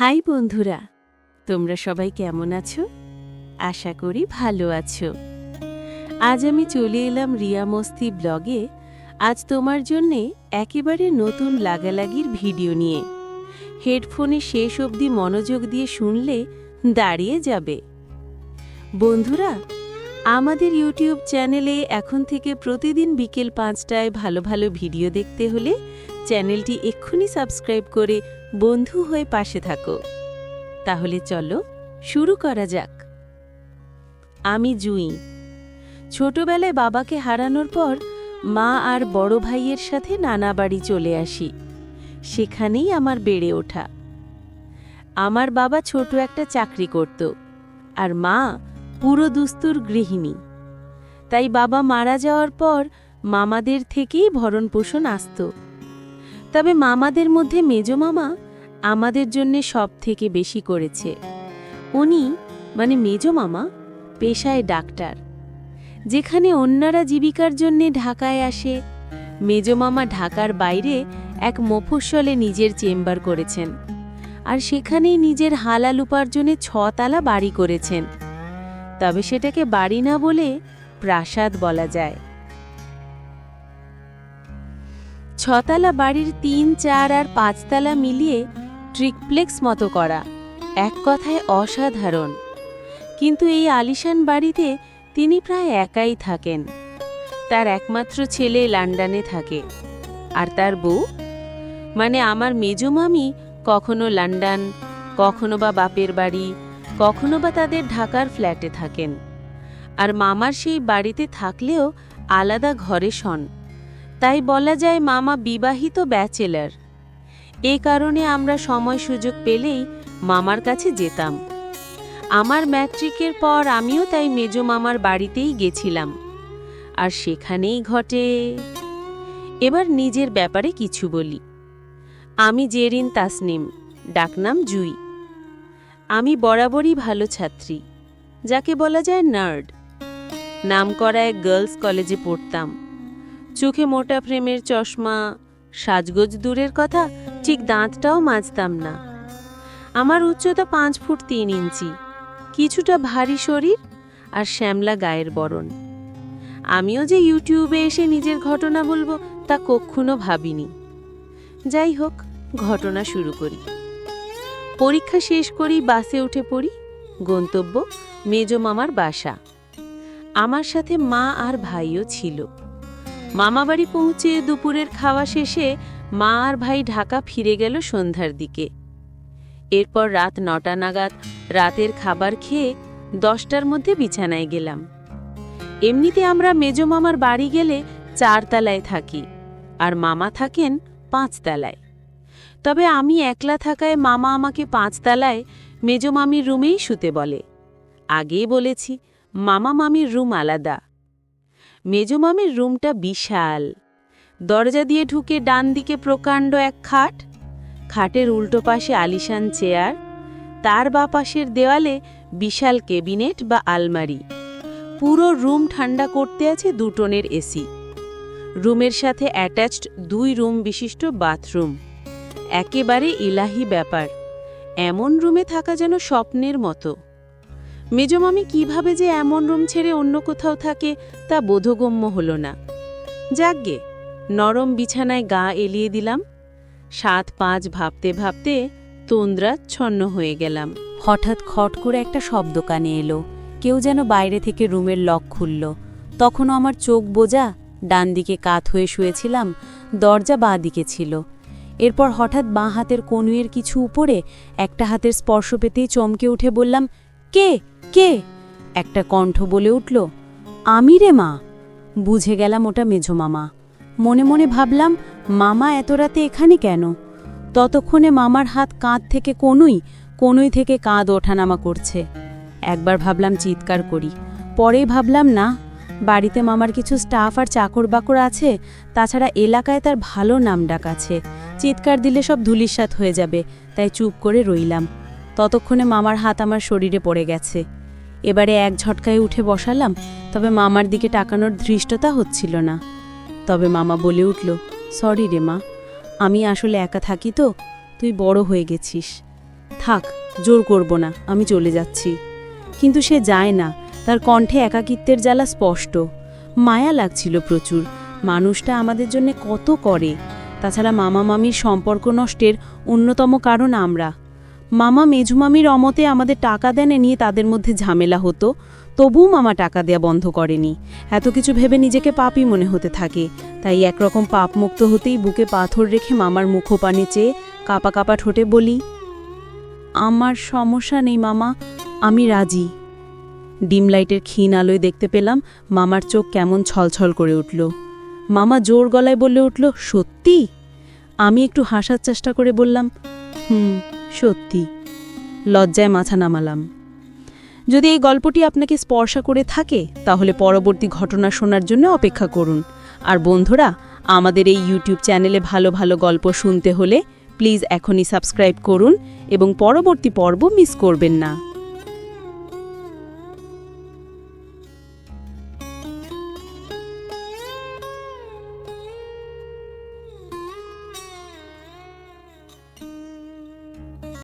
High বন্ধুরা, তোমরা সবাই কেমন আছো? আশা করি ভালো আছো। আজ আমি চলে এলাম রিয়া মস্তি ব্লগে। আজ তোমার জন্যে একেবারে নতুন লাগালাগির ভিডিও নিয়ে। হেডফোনে শেষ অবধি মনোযোগ দিয়ে শুনলে দাঁড়িয়ে যাবে। বন্ধুরা আমাদের ইউটিউব চ্যানেলে এখন থেকে প্রতিদিন বিকেল পাঁচটায় ভালো ভালো ভিডিও দেখতে হলে চ্যানেলটি এক্ষুনি সাবস্ক্রাইব করে বন্ধু হয়ে পাশে থাকো। তাহলে চলো শুরু করা যাক। আমি জুই। ছোটবেলায় বাবাকে হারানোর পর মা আর বড় ভাইয়ের সাথে নানা বাড়ি চলে আসি। সেখানেই আমার বেড়ে ওঠা। আমার বাবা ছোট একটা চাকরি করত। আর মা পুরো দুস্তুর গৃহিণী। তাই বাবা মারা যাওয়ার পর মামাদের থেকেই ভরণ পোষণ আসত। তবে মামাদের মধ্যে মেজ মামা আমাদের জন্যে সব থেকে বেশি করেছে। উনি মানে মেজ মামা পেশায় ডাক্তার। যেখানে অন্যরা জীবিকার জন্যে ঢাকায় আসে, মেজ মামা ঢাকার বাইরে এক মফস্বলে নিজের চেম্বার করেছেন। আর সেখানেই নিজের হালাল উপার্জনে ছতালা বাড়ি করেছেন। তবে সেটাকে বাড়ি না বলে প্রাসাদ বলা যায়। ছতলা বাড়ির তিন, চার আর পাঁচতলা মিলিয়ে ট্রিকপ্লেক্স মতো করা, এক কথায় অসাধারণ। কিন্তু এই আলিশান বাড়িতে তিনি প্রায় একাই থাকেন। তার একমাত্র ছেলে লন্ডনে থাকে। আর তার বউ? মানে আমার মেজো মামি কখনো লন্ডন, কখনো বা বাপের বাড়ি কখনো বা তাদের ঢাকার ফ্ল্যাটে থাকেন। আর মামার সেই বাড়িতে থাকলেও আলাদা ঘরে শন তাই বলা যায় মামা বিবাহিত ব্যাচেলার। এ কারণে আমরা সময় সুযোগ পেলেই মামার কাছে যেতাম। আমার ম্যাট্রিকের পর আমিও তাই মেজো মামার বাড়িতেই গেছিলাম। আর সেখানেই ঘটে। এবার নিজের ব্যাপারে কিছু বলি। আমি জেরিন তাসনিম, ডাকনাম জুই। আমি বরাবরই ভালো ছাত্রী, যাকে বলা যায় নার্ড। নাম করা এক গার্লস কলেজে পড়তাম। চোখে মোটা ফ্রেমের চশমা, সাজগোজ দূরের কথা, ঠিক দাঁতটাও মাজতাম না। আমার উচ্চতা পাঁচ ফুট তিন ইঞ্চি, কিছুটা ভারী শরীর আর শ্যামলা গায়ের বরণ। আমিও যে ইউটিউবে এসে নিজের ঘটনা বলব তা কক্ষণও ভাবিনি। যাই হোক, ঘটনা শুরু করি। পরীক্ষা শেষ করি, বাসে উঠে পড়ি। গন্তব্য মেজ মামার বাসা। আমার সাথে মা আর ভাইও ছিল। মামাবাড়ি পৌঁছে দুপুরের খাওয়া শেষে মা আর ভাই ঢাকা ফিরে গেল সন্ধ্যার দিকে। এরপর রাত নটা নাগাদ রাতের খাবার খেয়ে দশটার মধ্যে বিছানায় গেলাম। এমনিতে আমরা মেজ মামার বাড়ি গেলে চারতলায় থাকি, আর মামা থাকেন পাঁচতলায়। তবে আমি একলা থাকায় মামা আমাকে পাঁচতলায় মেজ মামির রুমেই শুতে বলে। আগেই বলেছি, মামা মামির রুম আলাদা। মেজ মামির রুমটা বিশাল। দরজা দিয়ে ঢুকে ডান দিকে প্রকাণ্ড এক খাট। খাটের উল্টো পাশে আলিশান চেয়ার। তার বা পাশের দেওয়ালে বিশাল কেবিনেট বা আলমারি। পুরো রুম ঠান্ডা করতে আছে দুটনের এসি। রুমের সাথে অ্যাটাচড দুই রুম বিশিষ্ট বাথরুম। একেবারে ইলাহি ব্যাপার। এমন রুমে থাকা যেন স্বপ্নের মতো। মেজমামি কীভাবে যে এমন রুম ছেড়ে অন্য কোথাও থাকে, তা বোধগম্য হল না। যাকগে, নরম বিছানায় গা এলিয়ে দিলাম। সাত পাঁচ ভাবতে ভাবতে তন্দ্রাচ্ছন্ন হয়ে গেলাম। হঠাৎ খট করে একটা শব্দ কানে এলো। কেউ যেন বাইরে থেকে রুমের লক খুলল। তখনও আমার চোখ বোঝা ডান দিকে কাত হয়ে শুয়েছিলাম, দরজা বাঁ দিকে ছিল। এরপর হঠাৎ বাঁ হাতের কনুয়ের কিছু উপরে একটা হাতের স্পর্শ পেতেই চমকে উঠে বললাম, কে? কে? একটা কণ্ঠ বলে উঠল, আমি রে মা। বুঝে গেলাম ওটা মেঝো মামা। মনে মনে ভাবলাম, মামা এত রাতে এখানে কেন? ততক্ষণে মামার হাত কাঁধ থেকে কনুই কনুই থেকে কাঁধ ওঠানামা করছে। একবার ভাবলাম চিৎকার করি। পরে ভাবলাম, না, বাড়িতে মামার কিছু স্টাফ আর চাকর বাকর আছে, তাছাড়া এলাকায় তার ভালো নাম ডাক আছে। চিৎকার দিলে সব ধুলিস্বাত হয়ে যাবে, তাই চুপ করে রইলাম। ততক্ষণে মামার হাত আমার শরীরে পড়ে গেছে। এবারে এক ঝটকায় উঠে বসালাম, তবে মামার দিকে টাকানোর ধৃষ্টতা হচ্ছিল না। তবে মামা বলে উঠল, সরি রে মা, আমি আসলে একা থাকি তো, তুই বড় হয়ে গেছিস। থাক, জোর করব না, আমি চলে যাচ্ছি। কিন্তু সে যায় না, তার কণ্ঠে একাকিত্বের জ্বালা স্পষ্ট। মায়া লাগছিল প্রচুর, মানুষটা আমাদের জন্য কত করে। তাছাড়া মামা মামির সম্পর্ক নষ্টের অন্যতম কারণ আমরা। মামা মেঝুমামির অমতে আমাদের টাকা দেন নিয়ে তাদের মধ্যে ঝামেলা হতো, তবুও মামা টাকা দেয়া বন্ধ করেনি। এত কিছু ভেবে নিজেকে পাপই মনে হতে থাকে। তাই একরকম পাপমুক্ত হতেই বুকে পাথর রেখে মামার মুখোপানে চেয়ে কাপা কাপা ঠোঁটে বলি, আমার সমস্যা নেই মামা, আমি রাজি। ডিম লাইটের ক্ষীণ আলোয় দেখতে পেলাম মামার চোখ কেমন ছলছল করে উঠল। মামা জোর গলায় বলে উঠল, সত্যি? আমি একটু হাসার চেষ্টা করে বললাম, হুম, সত্যি। লজ্জায় মাথা নামালাম। যদি এই গল্পটি আপনাকে স্পর্শা করে থাকে, তাহলে পরবর্তী ঘটনা শোনার জন্য অপেক্ষা করুন। আর বন্ধুরা, আমাদের এই ইউটিউব চ্যানেলে ভালো ভালো গল্প শুনতে হলে প্লিজ এখনই সাবস্ক্রাইব করুন এবং পরবর্তী পর্ব মিস করবেন না।